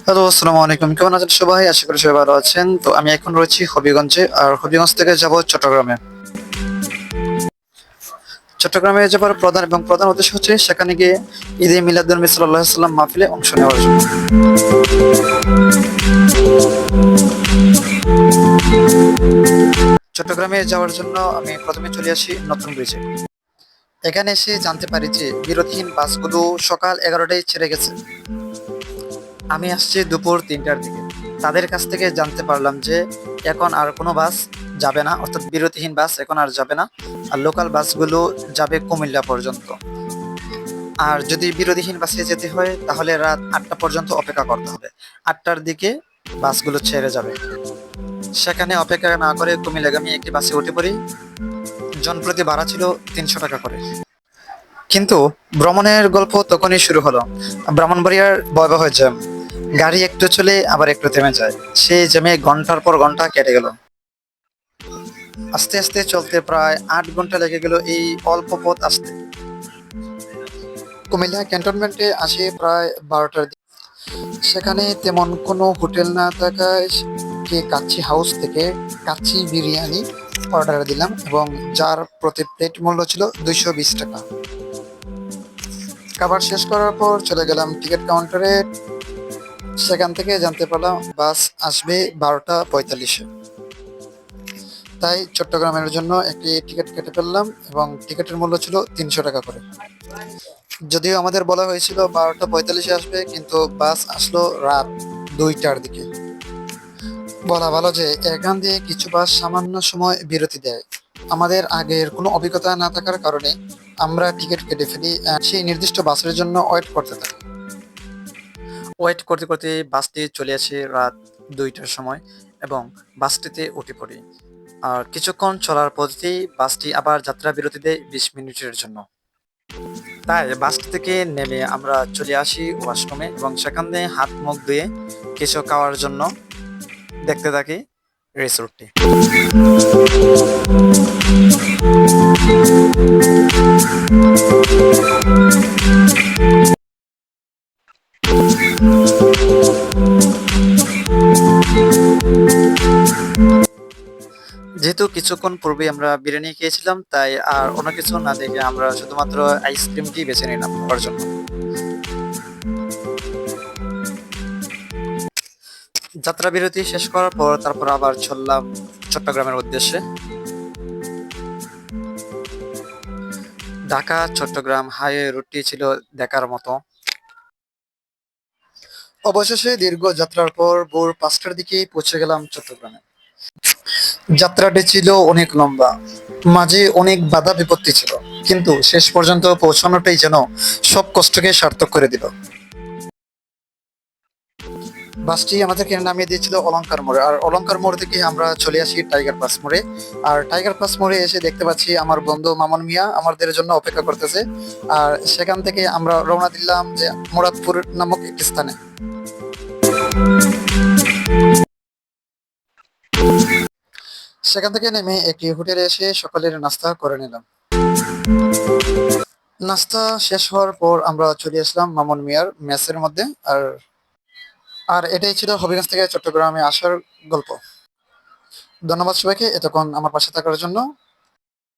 Hello, আসসালামু আলাইকুম। কেমন আছেন সবাই? আশা করি সবাই ভালো আছেন। তো আমি এখন রয়েছি হবিগঞ্জে, আর হবিগঞ্জ থেকে যাব চট্টগ্রামে। চট্টগ্রামে যাবার প্রধান এবং প্রধান উদ্দেশ্য হচ্ছে সেখানে গিয়ে ঈদে মিলাদুল সাল্লাহ সাল্লাম মাহফিলে অংশ নেওয়ার জন্য। চট্টগ্রামে যাওয়ার জন্য আমি প্রথমে চলে আসি নতুন ব্রিজে এখানে এসে জানতে পারি যে বিরতিহীন বাসগুলো সকাল এগারোটায় ছেড়ে গেছে। আমি আসছি দুপুর তিনটার দিকে। তাদের কাছ থেকে জানতে পারলাম যে এখন আর কোনো বাস যাবে না, অর্থাৎ বিরতিহীন বাস এখন আর যাবে না, আর লোকাল বাসগুলো যাবে কুমিল্লা পর্যন্ত। আর যদি বিরতিহীন বাসে যেতে হয়, তাহলে রাত আটটা পর্যন্ত অপেক্ষা করতে হবে। আটটার দিকে বাসগুলো ছেড়ে যাবে। সেখানে অপেক্ষা না করে কুমিল্লাগামী একটি বাসে উঠে পড়ি। জনপ্রতি ভাড়া ছিল তিনশো টাকা করে। কিন্তু ভ্রমণের গল্প তখনই শুরু হলো। ব্রাহ্মণবাড়িয়ার ভয়াবহ জ্যাম। গাড়ি একটু চলে আবার একটু থেমে যায়। সেই জ্যামে ঘণ্টার পর ঘণ্টা কেটে গেল। আস্তে আস্তে চলতে প্রায় আট ঘণ্টা লেগে গেল এই অল্প পথ আসতে। কুমিল্লা ক্যান্টনমেন্টে আসে প্রায় বারোটার দিকে। সেখানে তেমন কোনো হোটেল না থাকায় কে কাচ্চি হাউস থেকে কাচ্চি বিরিয়ানি অর্ডার দিলাম এবং যার প্রতি প্লেট মূল্য ছিল দুইশো বিশ টাকা। খাবার শেষ করার পর চলে গেলাম টিকিট কাউন্টারে সেখান থেকে জানতে পারলাম বাস আসবে বারোটা পঁয়তাল্লিশে। তাই চট্টগ্রামের জন্য একটি টিকিট কেটে ফেললাম এবং টিকিটের মূল্য ছিল তিনশো টাকা করে। যদিও আমাদের বলা হয়েছিল বারোটা পঁয়তাল্লিশে আসবে, কিন্তু বাস আসলো রাত দুইটার দিকে। বলা ভালো যে এখান দিয়ে কিছু বাস সামান্য সময় বিরতি দেয়। আমাদের আগের কোনো অভিজ্ঞতা না থাকার কারণে আমরা টিকিট কেটে ফেলি সেই নির্দিষ্ট বাসের জন্য ওয়েট করতে থাকি। ওয়েট করতে করতে বাসটি চলে আসে রাত দুইটার সময় এবং বাসটিতে উঠে পড়ি। আর কিছুক্ষণ চলার পথেই বাসটি আবার যাত্রা বিরতি দেয় বিশ মিনিটের জন্য। তাই বাসটি থেকে নেমে আমরা চলে আসি ওয়াশরুমে এবং সেখানে হাত মুখ ধুয়ে কিছু খাওয়ার জন্য দেখতে থাকি। রিসোর্টটি। যেহেতু কিছুক্ষণ পূর্বে আমরা বিরিয়ানি খেয়েছিলাম, তাই আর অন্য কিছু না দেখে আমরা শুধুমাত্র আইসক্রিমটি বেছে নিলাম খাওয়ার জন্য। যাত্রা বিরতি শেষ করার পর তারপর আবার চললাম চট্টগ্রামের উদ্দেশ্যে। ঢাকা, চট্টগ্রাম হাইওয়ে রুটটি ছিল দেখার মতো। অবশেষে দীর্ঘ যাত্রার পর ভোর পাঁচটার দিকে পৌঁছে গেলাম চট্টগ্রামে। যাত্রাটি ছিল অনেক লম্বা, মাঝে অনেক বাধা বিপত্তি ছিল, কিন্তু শেষ পর্যন্ত পৌঁছানোটাই যেন সব কষ্টকে সার্থক করে দিল। বাসটি আমাদেরকে নামিয়ে দিয়েছিল অলংকার মোড়ে। আর অলংকার মোড় থেকে আমরা চলে আসি টাইগার পাস মোড়ে। আর টাইগার পাস মোড়ে এসে দেখতে পাচ্ছি আমার বন্ধু মামন মিয়া আমাদের জন্য অপেক্ষা করতেছে। আর সেখান থেকে আমরা রওনা দিলাম যে মুরাদপুর নামক একটি স্থানে। সেখান থেকে নেমে একটি হোটেলে এসে সকালের নাস্তা করে নিলাম। নাস্তা শেষ হওয়ার পর আমরা চলে আসলাম মামুন মিয়ার মেসের মধ্যে। আর আর এটাই ছিল হবিগঞ্জ থেকে চট্টগ্রামে আসার গল্প। ধন্যবাদ সবাইকে, এতক্ষণ আমার পাশে থাকার জন্য।